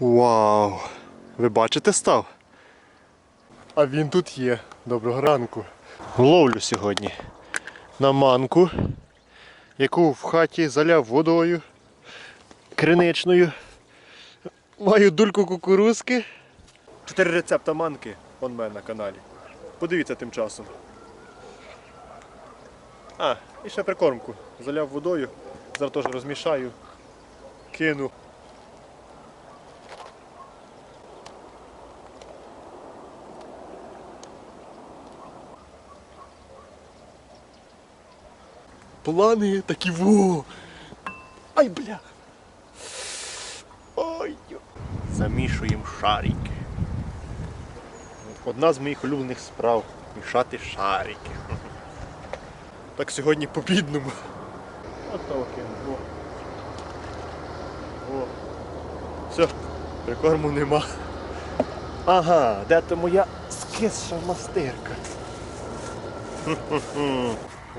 Вау! Ви бачите став? А він тут є. Доброго ранку. Ловлю сьогодні на манку, яку в хаті заляв водою криничною. Маю дульку кукурузки. Чотири рецепта манки он мене на каналі. Подивіться тим часом. А, і ще прикормку. Заляв водою. Зараз теж розмішаю. Кину. Плани такі во. Ай, бля. Ой. Замішуємо шарики. Одна з моїх улюблених справ мішати шарики. Так сьогодні по бідному. Отаке. О. О. Все, прикорму нема. Ага, де то моя скисша мастирка.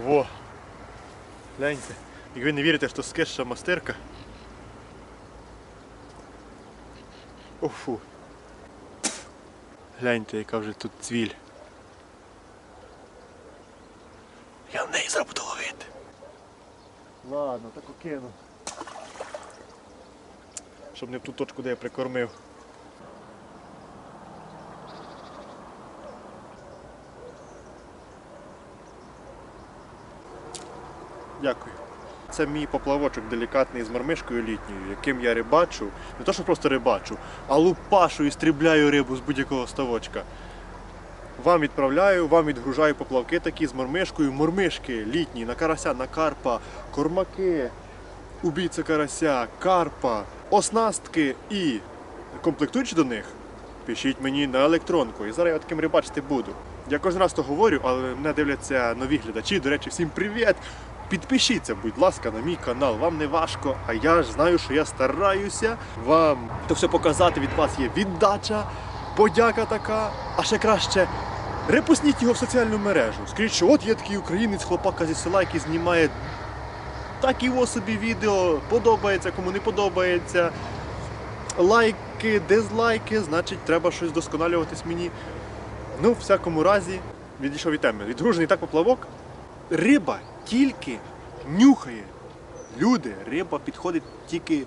Во. Гляньте. Як ви не вірите, що скисша мастирка. Офу. Гляньте, яка вже тут цвіль. Я в неї зараз буду ловити. Ладно, так окину. Щоб не в ту точку, де я прикормив. Дякую. Це мій поплавочок делікатний з мармишкою літньою, яким я рибачу. Не то, що просто рибачу, а лупашу і стрібляю рибу з будь-якого ставочка. Вам відправляю, вам відгружаю поплавки такі з мормишкою. Мормишки літні на карася, на карпа, кормаки, убійця карася, карпа, оснастки і комплектуючи до них, пишіть мені на електронку. І зараз я таким рибачити буду. Я кожен раз то говорю, але мене дивляться нові глядачі. До речі, всім привіт! Підпишіться, будь ласка, на мій канал. Вам не важко, а я ж знаю, що я стараюся вам то все показати. Від вас є віддача, подяка така, а ще краще. Репустніть його в соціальну мережу. Скажіть, що от є такий українець, хлопака зі села, який знімає такі ось собі відео, подобається, кому не подобається. Лайки, дизлайки, значить, треба щось досконалюватись мені. Ну, в всякому разі, відійшов від теми. Відгружений так поплавок. Риба тільки нюхає. Люди, риба підходить тільки.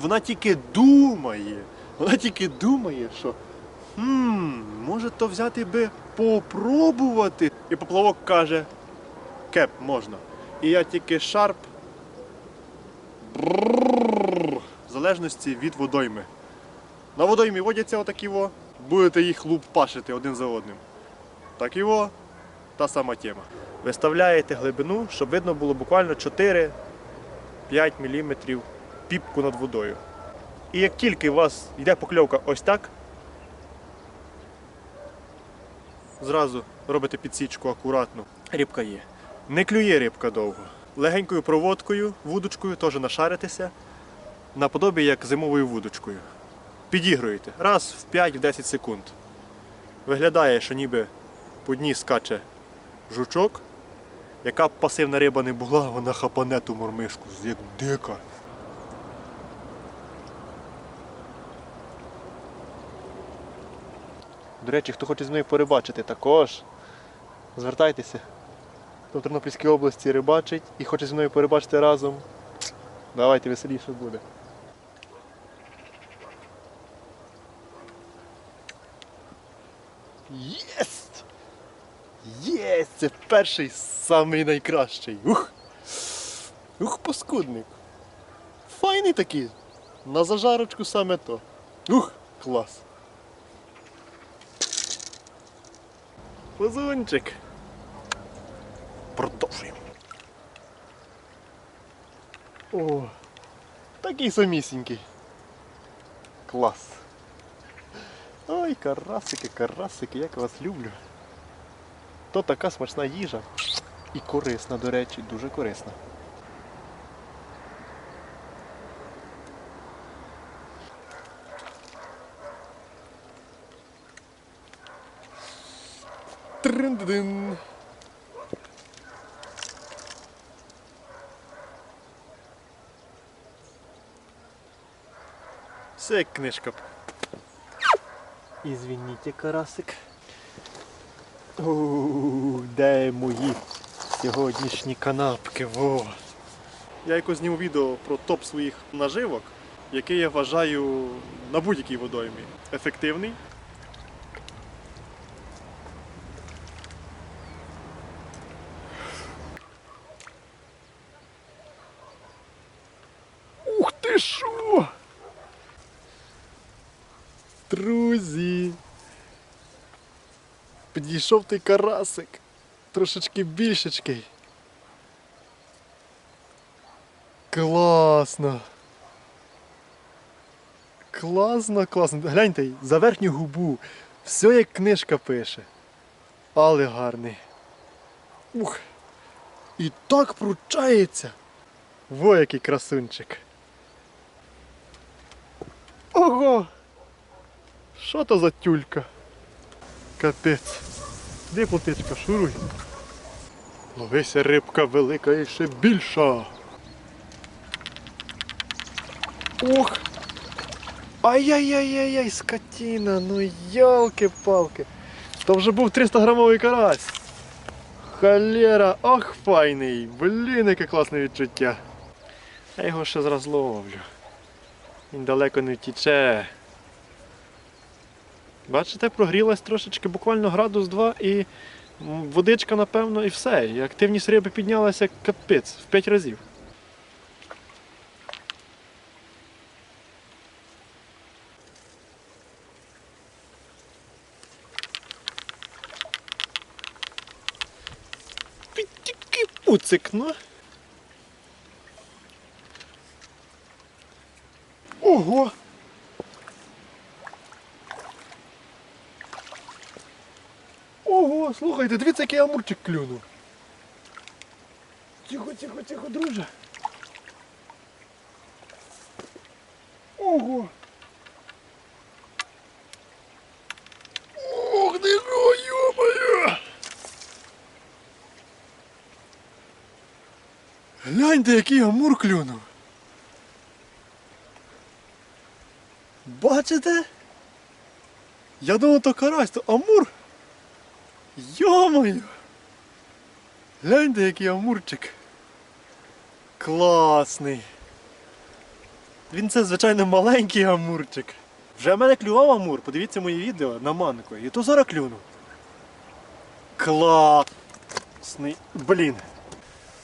Вона тільки думає. Вона тільки думає, що хм, може то взяти би попробувати. І поплавок каже, кеп можна. І я тільки шарп. Брррррр, В залежності від водойми. На водоймі водяться отакі во, будете їх лупашити один за одним. Так і во, та сама тема. Виставляєте глибину, щоб видно було буквально 4-5 мм піпку над водою. І як тільки у вас йде покльовка ось так, зразу робите підсічку акуратно. Рибка є. Не клює рибка довго. Легенькою проводкою, вудочкою теж нашаритеся, наподобі як зимовою вудочкою. Підігруєте раз в 5-10 секунд. Виглядає, що ніби по дні скаче жучок. Яка б пасивна риба не була, вона хапане ту мормишку, як дика. До речі, хто хоче з мною порибачити також, звертайтеся. Хто в Тернопільській області рибачить і хоче зі мною порибачити разом. Давайте веселіше буде. Єсть! Єсть! Це перший самий найкращий. Ух! Ух, паскудник. Файний такий. На зажарочку саме то. Ух, клас. Лазунчик. Продовжуємо. О, такий самісінький. Клас. Ой, карасики, карасики, як вас люблю. То така смачна їжа. І корисна, до речі, дуже корисна. Трин-дин. Все як книжка. Ізвініть, карасик. О, де мої сьогоднішні канапки? Во. Я якось зніму відео про топ своїх наживок, який я вважаю на будь-якій водоймі. Ефективний. Ух ти що! Друзі! Підійшов той карасик. Трошечки більшечкий. Класно. Класно, класно. Гляньте, за верхню губу. Все як книжка пише. Але гарний. Ух. І так пручається. Во який красунчик. Ого! Що то за тюлька? Капець. Де плотичка, шуруй. Ловися рибка велика і ще більша. Ох! Ай-яй-яй-яй-яй, скотіна, ну ялки-палки. То вже був 300 грамовий карась. Холера, ох файний. Блін, яке класне відчуття. Я його ще зараз ловлю. Він далеко не втіче. Бачите, прогрілась трошечки, буквально градус 2 і водичка, напевно, і все. І активність риби піднялася капець в 5 разів. Пуцик, ну. Ого! Ого, слухайте, дивіться, який амурчик клюнув. Тихо, тихо, тихо, друже. Ого! Ох ти що, йо-моє! Гляньте, який амур клюнув. Бачите? Я думав, то карась, то амур. Йо-моє! Гляньте, який амурчик. Класний. Він це, звичайно, маленький амурчик. Вже в мене клював амур, подивіться моє відео на манку. І то зараз клюнув. Класний. Блін.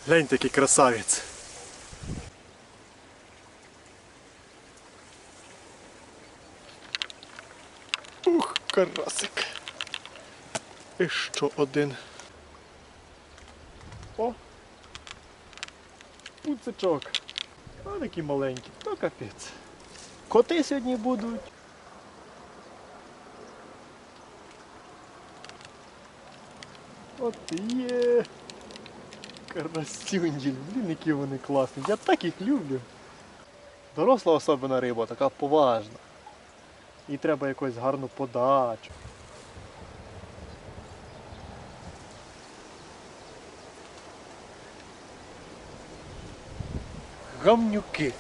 Гляньте, який красавець. Ух, карасик. І що один. О! Пуцичок. А такі маленькі, то капець. Коти сьогодні будуть. От є. Карасюнді, блін, які вони класні. Я так їх люблю. Доросла особина риба, така поважна. І треба якусь гарну подачу. Гамнюки.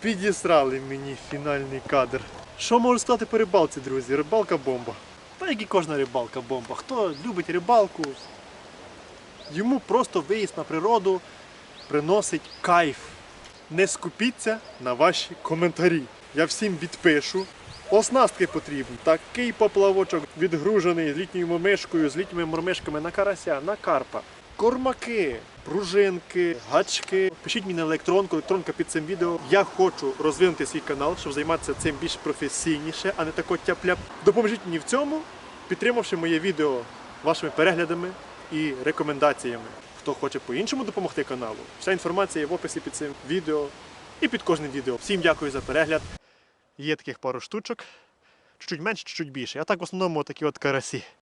Підісрали мені фінальний кадр. Що можу сказати по рибалці, друзі? Рибалка бомба. Та як і кожна рибалка бомба. Хто любить рибалку, йому просто виїзд на природу приносить кайф. Не скупіться на ваші коментарі. Я всім відпишу. Оснастки потрібні. Такий поплавочок відгружений з літньою мормишкою, з літніми мормишками на карася, на карпа. Кормаки, пружинки, гачки. Пишіть мені на електронку, електронка під цим відео. Я хочу розвинути свій канал, щоб займатися цим більш професійніше, а не тако тяп-ляп. Допоможіть мені в цьому, підтримавши моє відео вашими переглядами і рекомендаціями. Хто хоче по-іншому допомогти каналу, вся інформація є в описі під цим відео і під кожним відео. Всім дякую за перегляд. Є таких пару штучок. Чуть-чуть менше, чуть-чуть більше. А так в основному такі от карасі.